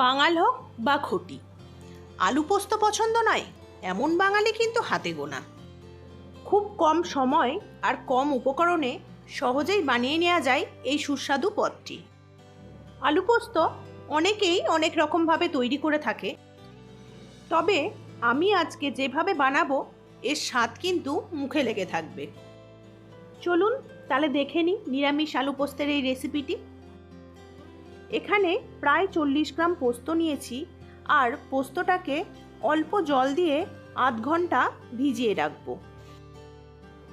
বাঙাল হোক বা ঘটি আলু পোস্ত পছন্দ নয়, এমন বাঙালি কিন্তু হাতে গোনা। খুব কম সময় আর কম উপকরণে সহজেই বানিয়ে নেওয়া যায় এই সুস্বাদু পদটি। আলু পোস্ত অনেকেই অনেক রকমভাবে তৈরি করে থাকে। তবে আমি আজকে যেভাবে বানাবো, এর স্বাদ কিন্তু মুখে লেগে থাকবে। চলুন তাহলে দেখে নিই নিরামিষ আলু পোস্তের এই রেসিপিটি এখানে প্রায় চল্লিশ গ্রাম পোস্ত নিয়েছি আর পোস্তটাকে অল্প জল দিয়ে আধ ঘণ্টা ভিজিয়ে রাখব।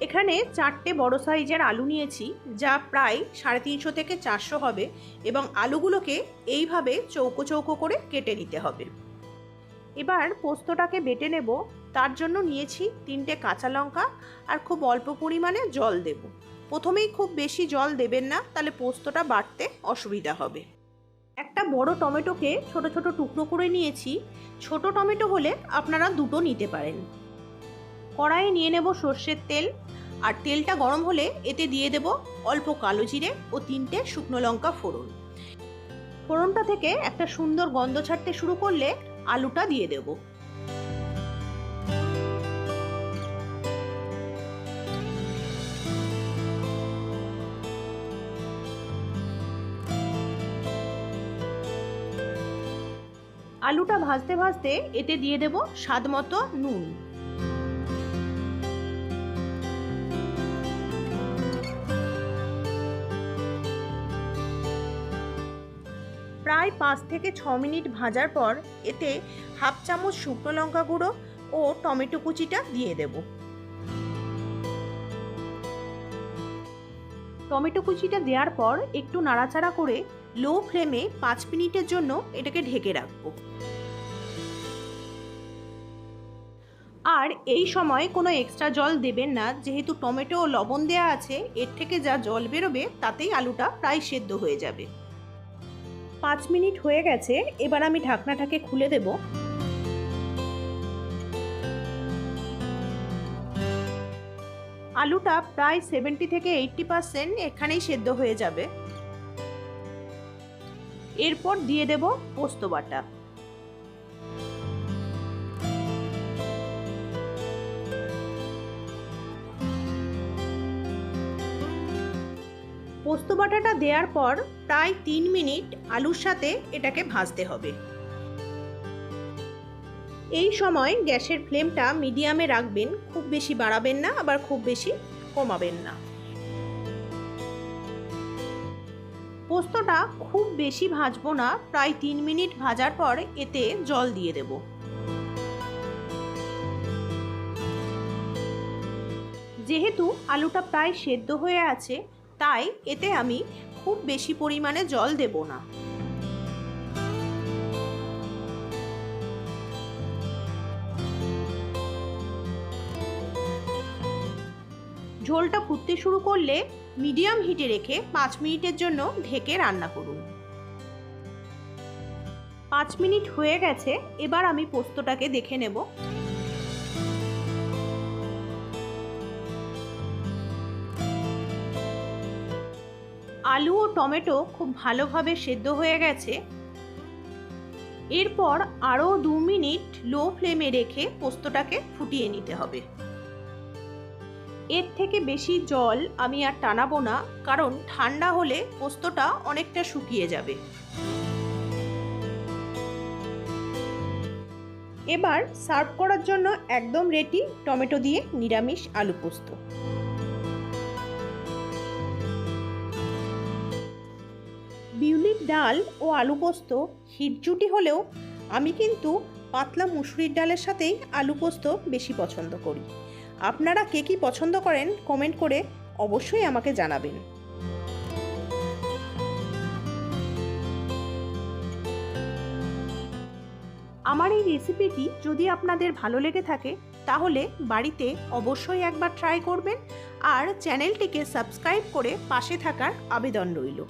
এখানে চারটে বড় সাইজের আলু নিয়েছি, যা প্রায় সাড়ে তিনশো থেকে চারশো হবে এবং আলুগুলোকে এইভাবে চৌকো চৌকো করে কেটে নিতে হবে। এবার পোস্তটাকে বেটে নেব, তার জন্য নিয়েছি তিনটে কাঁচা লঙ্কা আর খুব অল্প পরিমাণে জল দেব। প্রথমেই খুব বেশি জল দেবেন না, তাহলে পোস্তটা বাটতে অসুবিধা হবে। একটা বড় টমেটোকে ছোট ছোট টুকরো করে নিয়েছি। ছোট টমেটো হলে আপনারা দুটো নিতে পারেন। কড়াইয়ে নিয়ে নেব সর্ষের তেল। আর তেলটা গরম হলে এতে দিয়ে দেব অল্প কালো জিরে ও তিনটে শুকনো লঙ্কা ফোড়ন। ফোড়নটা থেকে একটা সুন্দর গন্ধ ছাড়তে শুরু করলে আলুটা দিয়ে দেব। আলুটা ভাজতে ভাজতে এতে দিয়ে দেব স্বাদ মতো নুন। প্রায় পাঁচ থেকে ছ মিনিট ভাজার পর এতে হাফ চামচ শুকনো লঙ্কা গুঁড়ো ও টমেটো কুচিটা দিয়ে দেব। টমেটো কুচিটা দেওয়ার পর একটু নাড়াচাড়া করে লো ফ্লেমে পাঁচ মিনিটের জন্য এটাকে ঢেকে রাখব। আর এই সময় কোনো এক্সট্রা জল দেবেন না, যেহেতু টমেটো ও লবণ দেওয়া আছে, এর থেকে যা জল বেরোবে তাতেই আলুটা প্রায় সেদ্ধ হয়ে যাবে। পাঁচ মিনিট হয়ে গেছে, এবার আমি ঢাকনাটাকে খুলে দেব। আলুটা প্রায় সেভেন্টি থেকে এইটটি পার্সেন্ট এখানেই সেদ্ধ হয়ে যাবে। এরপর দিয়ে দেব পোস্ত বাটা। পোস্ত বাটাটা দেওয়ার পর প্রায় তিন মিনিট আলুর সাথে এটাকে ভাজতে হবে। এই সময় গ্যাসের ফ্লেমটা মিডিয়ামে রাখবেন, খুব বেশি বাড়াবেন না, আবার খুব বেশি কমাবেন না। পোস্তটা খুব বেশি ভাজবো না, প্রায় তিন মিনিট ভাজার পর এতে জল দিয়ে দেব। যেহেতু আলুটা প্রায় সেদ্ধ হয়ে আছে, তাই এতে আমি খুব বেশি পরিমাণে জল দেব না। ঝোলটা ফুটতে শুরু করলে মিডিয়াম হিটে রেখে পাঁচ মিনিটের জন্য ঢেকে রান্না করুন। পাঁচ মিনিট হয়ে গেছে, এবার আমি পোস্তটাকে দেখে নেব। আলু ও টমেটো খুব ভালোভাবে সেদ্ধ হয়ে গেছে। এরপর আরও দু মিনিট লো ফ্লেমে রেখে পোস্তটাকে ফুটিয়ে নিতে হবে। এর থেকে বেশি জল আমি আর টানাবো না, কারণ ঠান্ডা হলে পোস্তটা অনেকটা শুকিয়ে যাবে। এবার সার্ভ করার জন্য একদম রেডি টমেটো দিয়ে নিরামিষ আলু পোস্ত। বিউলির ডাল ও আলু পোস্ত হিটজুটি হলেও আমি কিন্তু পাতলা মুসুরির ডালের সাথেই আলু পোস্ত বেশি পছন্দ করি। আপনারা কে কী পছন্দ করেন কমেন্ট করে অবশ্যই আমাকে জানাবেন। আমার এই রেসিপিটি যদি আপনাদের ভালো লেগে থাকে, তাহলে বাড়িতে অবশ্যই একবার ট্রাই করবেন আর চ্যানেলটিকে সাবস্ক্রাইব করে পাশে থাকার আবেদন রইল।